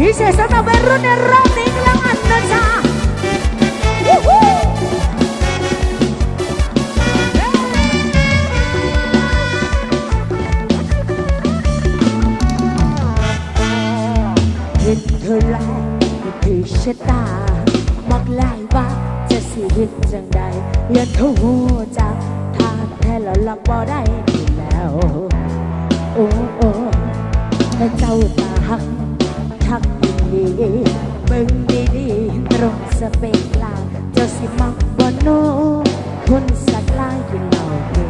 พิเศษสำหรับวัยรุ่นในรอบนี้กำลังอันนะจ๊ะเห็นเธอแล้วก็คือชะตามักลายว่าจะสิเห็นจังใดอย่าโทษจักถ้าแท้แล้วลับบ่ได้แล้ว โอ้โอ้แต่เจ้าตาหัก ทักดีดีเบิ่งดีดีตรงสเปกลาเจ้าสิมักบ่โนคนสักลายกินเหล้าเห็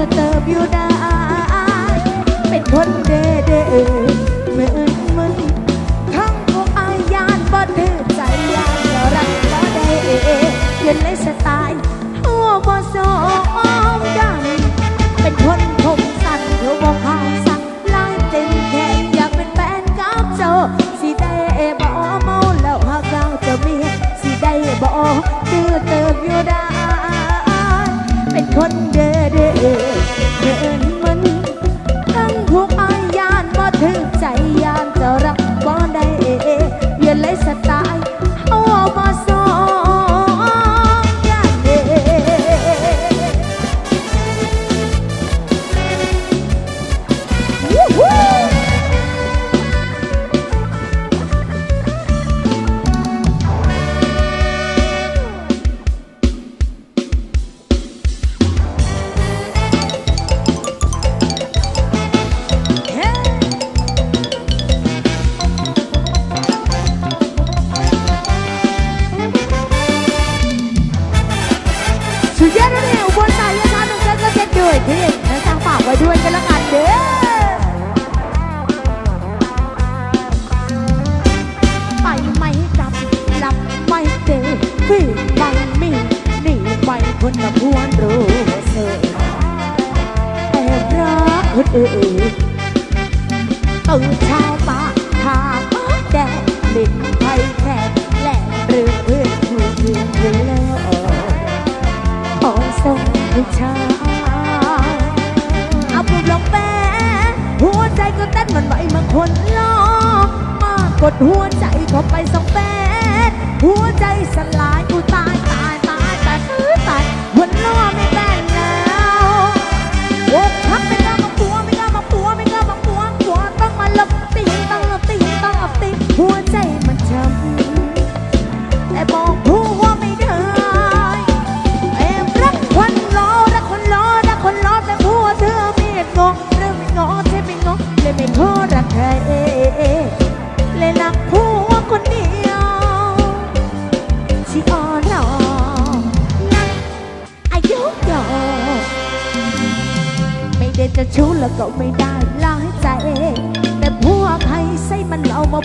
อเติบอยู่ได้ เป็นคนเด้เด้เหมือนมันทั้งพวกอายานบ่ดื้อใจยานก็รักบ่ได้เย็นเลยสไตล์หัวบ่สมกันเป็นคนผมสั้นหรือว่ขาวสักลายเต็มแขนอยากเป็นแฟนกับเจ้าสิได้บ่เมาแล้วหากเราจะมีสิได้บ่ดื้อเติบอยู่ได้ คนเด้อเด้อเด้อ ไว้ด้วยกันละกันเด้อไปไม่กลับหลับไม่เตะพี่ไม่มีหนีไปคนละพวนรู้เสือแอบรักคนอื่นตื่นเช้ามาทาแดดลิ้น คนล้อมากดหัวใจเข้าไปสองแปดหัวใจสลายกูตาย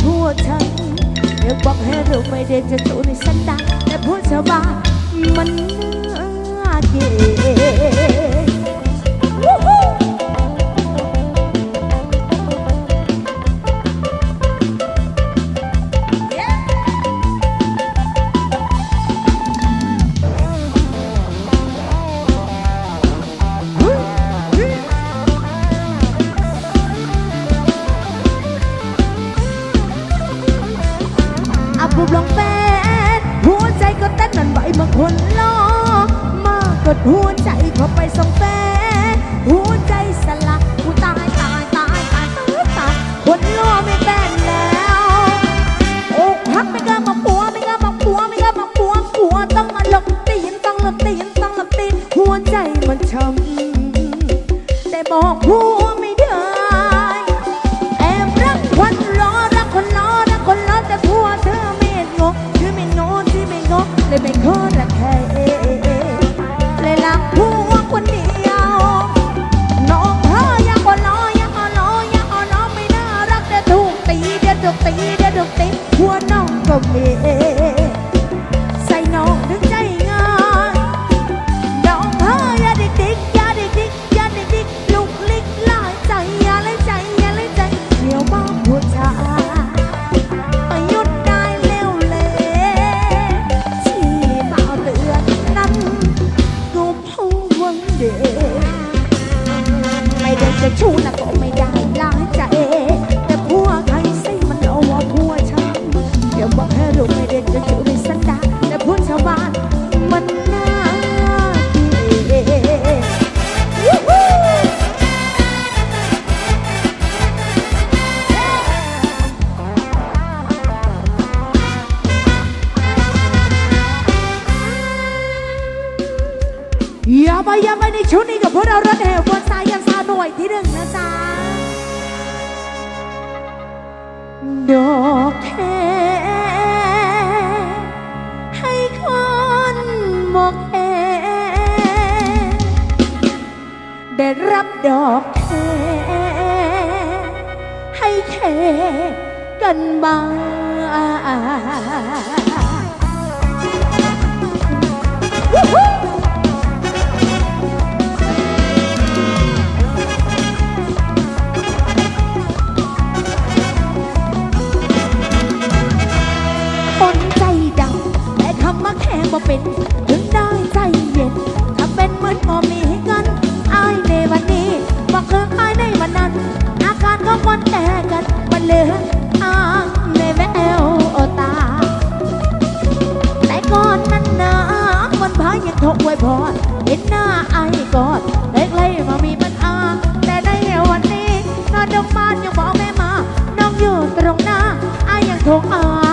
มันเอามาพูดฉันเดี๋ยวบอกให้รู้ไม่ได้จะชู้ในสันดานแต่พูดชาวบ้านมันน่าเกลียด คนล้อมากดหัวใจเข้าไปส่งแฟนหัวใจสลักูตายตายตายตายตายตายคนล้อไม่แบนแล้วอกหักไม่กล้ามาปัวไม่กล้ามาปัวไม่กล้ามาปัวปัวต้องมาหลบตีนต้องหลบตีนต้องหลบตีนหัวใจมันช้ำแต่บอกผู้ yeah. อกแค่ให้แค่กันบ้าง ยพรเห็นหน้าไอ้กอดเล็กเลยมามีปัญหาแต่ในวันนี้นอนดมบ้านยังบอกแม่มา น้องอยู่ตรงหน้าไอ้ยังทงอา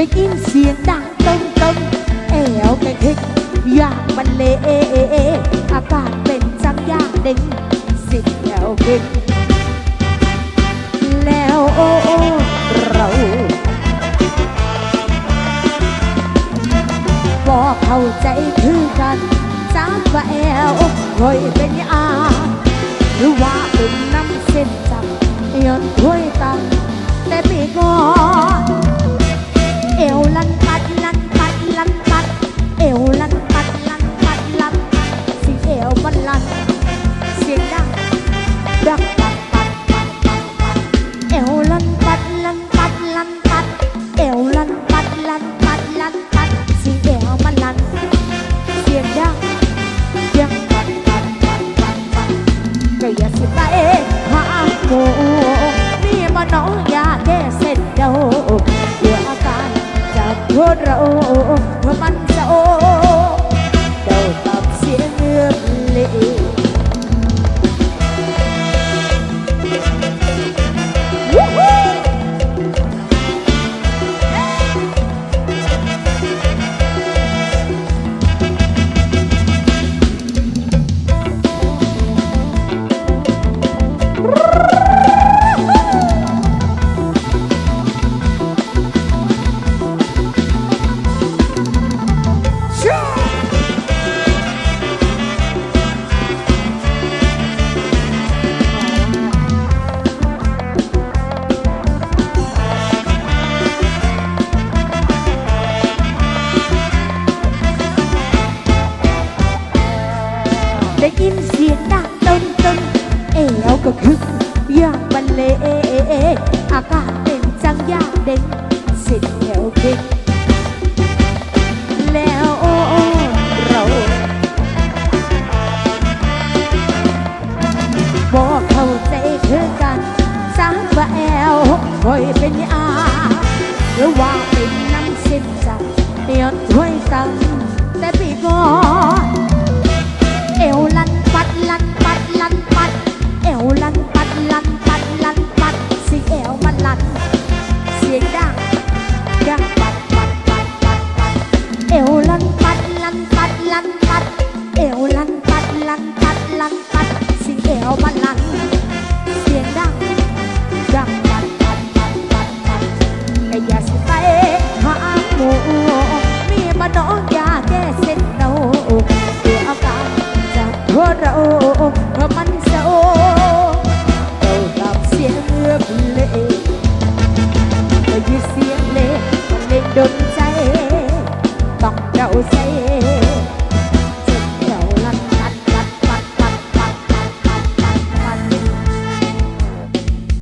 ได้ยินเสียงดังตึมตึมเอวกระทึกอยากมันเลอากาศเป็นจังยางเด้งสิแอวคึกแล้วโอ้โอเราบอกเข้าใจคือกันจักว่าแอวคอยเป็นยาหรือว่าเป็นน้ำเส้นจับย้อนถ้วยตังแต่ปีก่อน เอ โทษเราเพราะมันจ เอวก็คึกอยากบันเลงอากาศ